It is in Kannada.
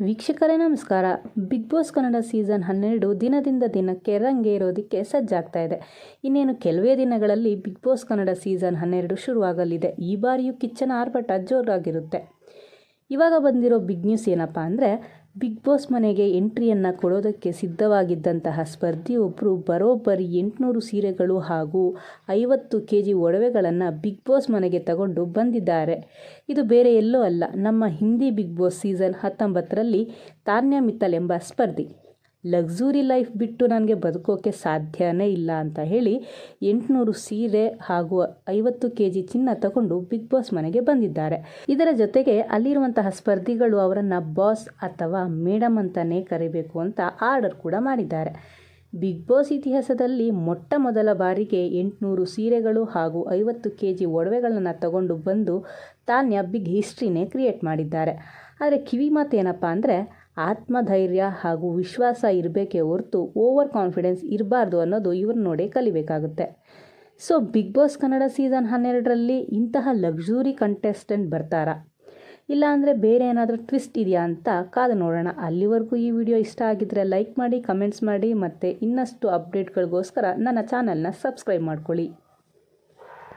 ವೀಕ್ಷಕರೇ, ನಮಸ್ಕಾರ. ಬಿಗ್ ಬಾಸ್ ಕನ್ನಡ ಸೀಸನ್ ಹನ್ನೆರಡು ದಿನದಿಂದ ದಿನಕ್ಕೆ ರಂಗೇರೋದಕ್ಕೆ ಸಜ್ಜಾಗ್ತಾ ಇದೆ. ಇನ್ನೇನು ಕೆಲವೇ ದಿನಗಳಲ್ಲಿ ಬಿಗ್ ಬಾಸ್ ಕನ್ನಡ ಸೀಸನ್ ಹನ್ನೆರಡು ಶುರುವಾಗಲಿದೆ. ಈ ಬಾರಿಯೂ ಕಿಚ್ಚನ ಆರ್ಭಟ ಜೋರಾಗಿರುತ್ತೆ. ಇವಾಗ ಬಂದಿರೋ ಬಿಗ್ ನ್ಯೂಸ್ ಏನಪ್ಪ ಅಂದರೆ ಬಿಗ್ ಬಾಸ್ ಮನೆಗೆ ಎಂಟ್ರಿಯನ್ನು ಕೊಡೋದಕ್ಕೆ ಸಿದ್ಧವಾಗಿದ್ದಂತಹ ಸ್ಪರ್ಧಿಯೊಬ್ಬರು ಬರೋಬ್ಬರಿ ಎಂಟುನೂರು ಸೀರೆಗಳು ಹಾಗೂ ಐವತ್ತು ಕೆ ಜಿ ಒಡವೆಗಳನ್ನು ಬಿಗ್ ಬಾಸ್ ಮನೆಗೆ ತಗೊಂಡು ಬಂದಿದ್ದಾರೆ. ಇದು ಬೇರೆ ಎಲ್ಲೋ ಅಲ್ಲ, ನಮ್ಮ ಹಿಂದಿ ಬಿಗ್ ಬಾಸ್ ಸೀಸನ್ ಹತ್ತೊಂಬತ್ತರಲ್ಲಿ ತಾನ್ಯಾ ಮಿತ್ತಲ್ ಎಂಬ ಸ್ಪರ್ಧಿ. ಲಕ್ಸುರಿ ಲೈಫ್ ಬಿಟ್ಟು ನನಗೆ ಬದುಕೋಕೆ ಸಾಧ್ಯನೇ ಇಲ್ಲ ಅಂತ ಹೇಳಿ ಎಂಟುನೂರು ಸೀರೆ ಹಾಗೂ ಐವತ್ತು ಕೆ ಜಿ ಚಿನ್ನ ತಗೊಂಡು ಬಿಗ್ ಬಾಸ್ ಮನೆಗೆ ಬಂದಿದ್ದಾರೆ. ಇದರ ಜೊತೆಗೆ ಅಲ್ಲಿರುವಂತಹ ಸ್ಪರ್ಧಿಗಳು ಅವರನ್ನು ಬಾಸ್ ಅಥವಾ ಮೇಡಮ್ ಅಂತಲೇ ಕರಿಬೇಕು ಅಂತ ಆರ್ಡರ್ ಕೂಡ ಮಾಡಿದ್ದಾರೆ. ಬಿಗ್ ಬಾಸ್ ಇತಿಹಾಸದಲ್ಲಿ ಮೊಟ್ಟ ಮೊದಲ ಬಾರಿಗೆ ಎಂಟುನೂರು ಸೀರೆಗಳು ಹಾಗೂ ಐವತ್ತು ಕೆ ಜಿ ಒಡವೆಗಳನ್ನು ತಗೊಂಡು ಬಂದು ತಾನ್ಯ ಬಿಗ್ ಹಿಸ್ಟ್ರಿನೇ ಕ್ರಿಯೇಟ್ ಮಾಡಿದ್ದಾರೆ. ಆದರೆ ಕಿವಿ ಮಾತು ಏನಪ್ಪ ಅಂದರೆ ಆತ್ಮಧೈರ್ಯ ಹಾಗೂ ವಿಶ್ವಾಸ ಇರಬೇಕೇ ಹೊರತು ಓವರ್ ಕಾನ್ಫಿಡೆನ್ಸ್ ಇರಬಾರ್ದು ಅನ್ನೋದು ಇವ್ರು ನೋಡೇ ಕಲಿಬೇಕಾಗುತ್ತೆ. So, Bigg Boss Kannada season ಹನ್ನೆರಡರಲ್ಲಿ ಇಂತಹ ಲಕ್ಸುರಿ ಕಂಟೆಸ್ಟೆಂಟ್ ಬರ್ತಾರಾ? ಇಲ್ಲ ಅಂದರೆ ಬೇರೆ ಏನಾದರೂ ಟ್ವಿಸ್ಟ್ ಇದೆಯಾ ಅಂತ ಕಾದು ನೋಡೋಣ. ಅಲ್ಲಿವರೆಗೂ ಈ ವಿಡಿಯೋ ಇಷ್ಟ ಆಗಿದ್ದರೆ ಲೈಕ್ ಮಾಡಿ, ಕಮೆಂಟ್ಸ್ ಮಾಡಿ ಮತ್ತು ಇನ್ನಷ್ಟು ಅಪ್ಡೇಟ್ಗಳಿಗೋಸ್ಕರ ನನ್ನ ಚಾನಲ್ನ ಸಬ್ಸ್ಕ್ರೈಬ್ ಮಾಡ್ಕೊಳ್ಳಿ.